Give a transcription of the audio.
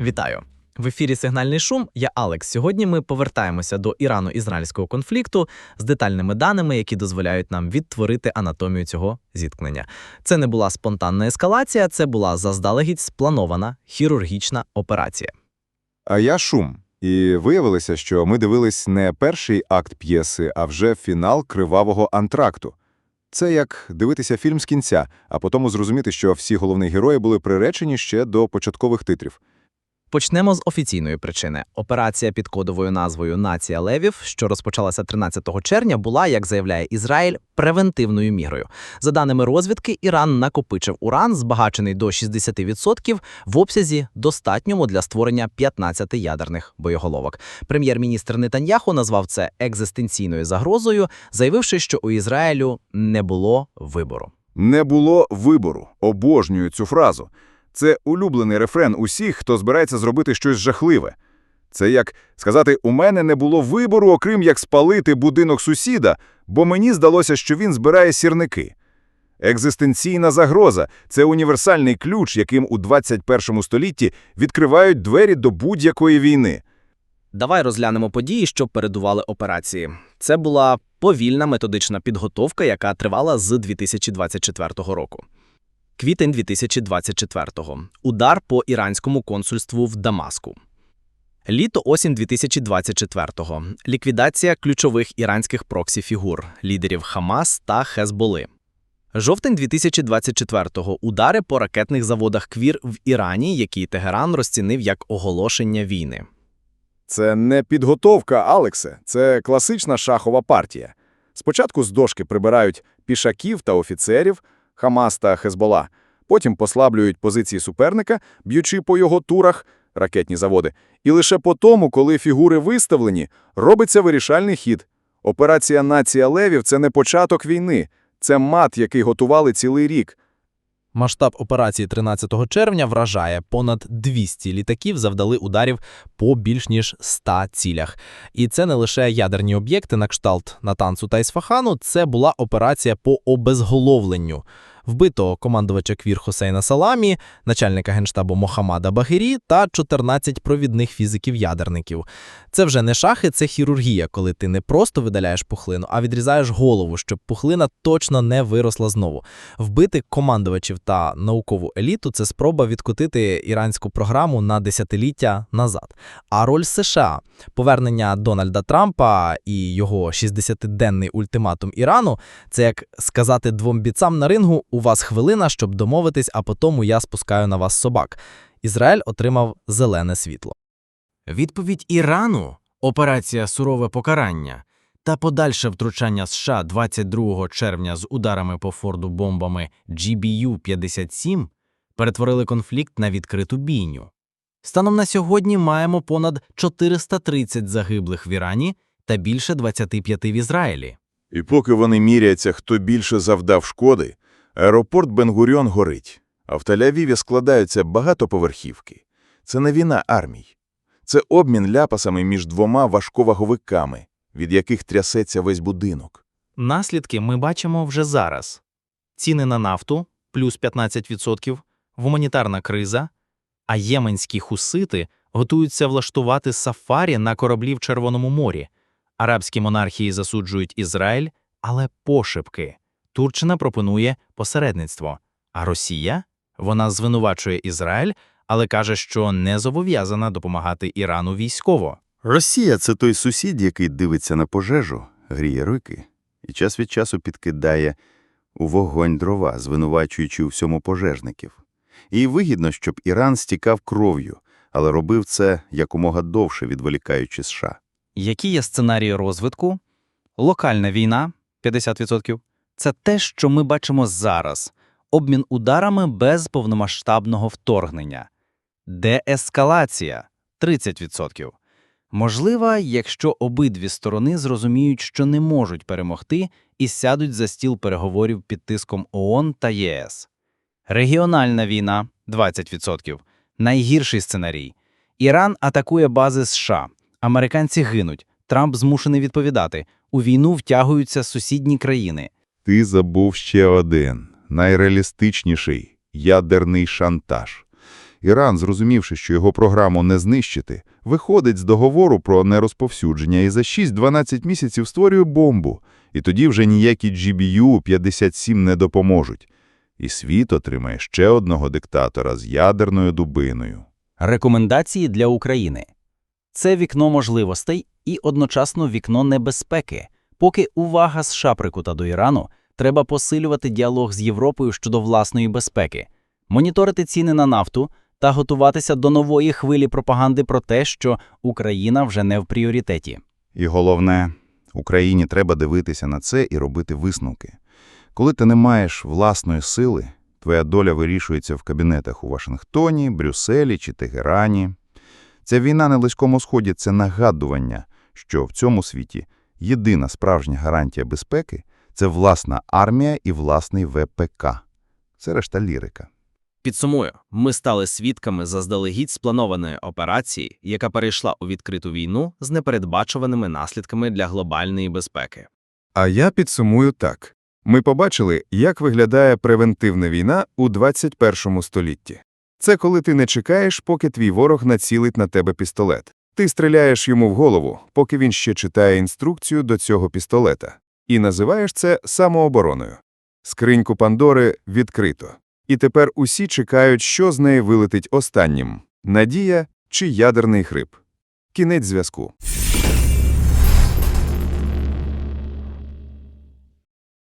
Вітаю! В ефірі Сигнальний шум. Я Алекс. Сьогодні ми повертаємося до Ірано-ізраїльського конфлікту з детальними даними, які дозволяють нам відтворити анатомію цього зіткнення. Це не була спонтанна ескалація, це була заздалегідь спланована хірургічна операція. А я шум. І виявилося, що ми дивились не перший акт п'єси, а вже фінал кривавого антракту. Це як дивитися фільм з кінця, а потім зрозуміти, що всі головні герої були приречені ще до початкових титрів. Почнемо з офіційної причини. Операція під кодовою назвою Нація Левів, що розпочалася 13 червня, була, як заявляє Ізраїль, превентивною мірою. За даними розвідки, Іран накопичив уран, збагачений до 60% в обсязі достатньому для створення 15 ядерних боєголовок. Прем'єр-міністр Нетаньяху назвав це екзистенційною загрозою, заявивши, що у Ізраїлю не було вибору. Не було вибору. Обожнюю цю фразу. Це улюблений рефрен усіх, хто збирається зробити щось жахливе. Це як сказати, у мене не було вибору, окрім як спалити будинок сусіда, бо мені здалося, що він збирає сірники. Екзистенційна загроза – це універсальний ключ, яким у 21 столітті відкривають двері до будь-якої війни. Давай розглянемо події, що передували операції. Це була повільна методична підготовка, яка тривала з 2024 року. Квітень 2024-го. Удар по іранському консульству в Дамаску. Літо осінь 2024-го. Ліквідація ключових іранських проксі-фігур – лідерів Хамас та Хезболи. Жовтень 2024-го. Удари по ракетних заводах Квір в Ірані, які Тегеран розцінив як оголошення війни. Це не підготовка, Алексе, це класична шахова партія. Спочатку з дошки прибирають пішаків та офіцерів, Хамас та Хезбола, потім послаблюють позиції суперника, б'ючи по його турах ракетні заводи. І лише по тому, коли фігури виставлені, робиться вирішальний хід. Операція «Нація левів» – це не початок війни, це мат, який готували цілий рік. Масштаб операції 13 червня вражає понад 200 літаків завдали ударів по більш ніж 100 цілях. І це не лише ядерні об'єкти на кшталт Натанцу та Ісфахану, це була операція по обезголовленню. Вбито командувача Квір Хусейна Саламі, начальника генштабу Мохаммада Багирі та 14 провідних фізиків-ядерників. Це вже не шахи, це хірургія, коли ти не просто видаляєш пухлину, а відрізаєш голову, щоб пухлина точно не виросла знову. Вбити командувачів та наукову еліту це спроба відкотити іранську програму на десятиліття назад. А роль США, повернення Дональда Трампа і його 60-денний ультиматум Ірану це як сказати двом бійцям на рингу: у вас хвилина, щоб домовитись, а потім я спускаю на вас собак. Ізраїль отримав зелене світло. Відповідь Ірану операція сурове покарання та подальше втручання США 22 червня з ударами по Форду бомбами GBU-57 перетворили конфлікт на відкриту бійню. Станом на сьогодні маємо понад 430 загиблих в Ірані та більше 25 в Ізраїлі. І поки вони міряються, хто більше завдав шкоди, аеропорт Бенгуріон горить, а в Тель-Авіві складаються багатоповерхівки. Це не війна армій. Це обмін ляпасами між двома важковаговиками, від яких трясеться весь будинок. Наслідки ми бачимо вже зараз. Ціни на нафту – плюс 15%, гуманітарна криза, а єменські хусити готуються влаштувати сафарі на кораблі в Червоному морі. Арабські монархії засуджують Ізраїль, але пошепки. Турчина пропонує посередництво. А Росія? Вона звинувачує Ізраїль, але каже, що не зобов'язана допомагати Ірану військово. Росія – це той сусід, який дивиться на пожежу, гріє руки і час від часу підкидає у вогонь дрова, звинувачуючи у всьому пожежників. Їй вигідно, щоб Іран стікав кров'ю, але робив це якомога довше, відволікаючи США. Які є сценарії розвитку? Локальна війна 50%. Це те, що ми бачимо зараз. Обмін ударами без повномасштабного вторгнення. Деескалація 30%. Можлива, якщо обидві сторони зрозуміють, що не можуть перемогти і сядуть за стіл переговорів під тиском ООН та ЄС. Регіональна війна 20%. Найгірший сценарій. Іран атакує бази США. Американці гинуть. Трамп змушений відповідати. У війну втягуються сусідні країни. Ти забув ще один, найреалістичніший – ядерний шантаж. Іран, зрозумівши, що його програму не знищити, виходить з договору про нерозповсюдження і за 6-12 місяців створює бомбу. І тоді вже ніякі GBU-57 не допоможуть. І світ отримає ще одного диктатора з ядерною дубиною. Рекомендації для України. Це вікно можливостей і одночасно вікно небезпеки. Поки увага США прикута до Ірану, треба посилювати діалог з Європою щодо власної безпеки, моніторити ціни на нафту та готуватися до нової хвилі пропаганди про те, що Україна вже не в пріоритеті. І головне, Україні треба дивитися на це і робити висновки. Коли ти не маєш власної сили, твоя доля вирішується в кабінетах у Вашингтоні, Брюсселі чи Тегерані. Ця війна на Близькому Сході – це нагадування, що в цьому світі єдина справжня гарантія безпеки – це власна армія і власний ВПК. Це решта лірика. Підсумую, ми стали свідками заздалегідь спланованої операції, яка перейшла у відкриту війну з непередбачуваними наслідками для глобальної безпеки. А я підсумую так. Ми побачили, як виглядає превентивна війна у 21 столітті. Це коли ти не чекаєш, поки твій ворог націлить на тебе пістолет. Ти стріляєш йому в голову, поки він ще читає інструкцію до цього пістолета. І називаєш це самообороною. Скриньку Пандори відкрито. І тепер усі чекають, що з неї вилетить останнім – надія чи ядерний хрип. Кінець зв'язку.